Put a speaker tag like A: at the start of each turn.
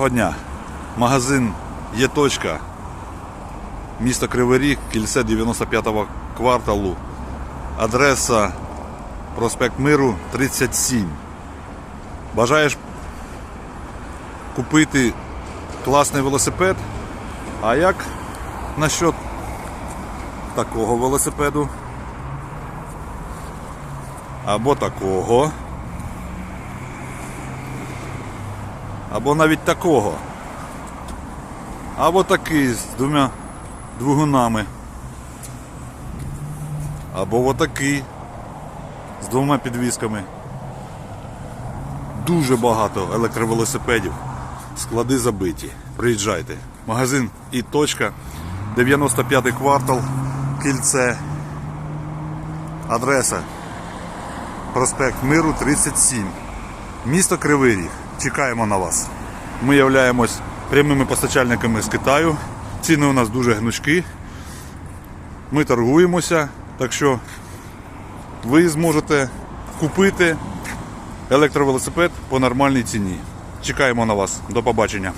A: Доброго дня. Магазин є точка. Місто Кривий Ріг, кільце 95-го кварталу. Адреса Проспект Миру 37. Бажаєш купити класний велосипед? А як насчет такого велосипеду? Або такого? Або навіть такого. Або такий з двома двигунами. Або отакий з двома підвісками. Дуже багато електровелосипедів. Склади забиті. Приїжджайте. Магазин і точка. 95 квартал. Кільце. Адреса. Проспект Миру 37. Місто Кривий Ріг. Чекаємо на вас. Ми являємось прямими постачальниками з Китаю. Ціни у нас дуже гнучкі. Ми торгуємося, так що ви зможете купити електровелосипед по нормальній ціні. Чекаємо на вас. До побачення.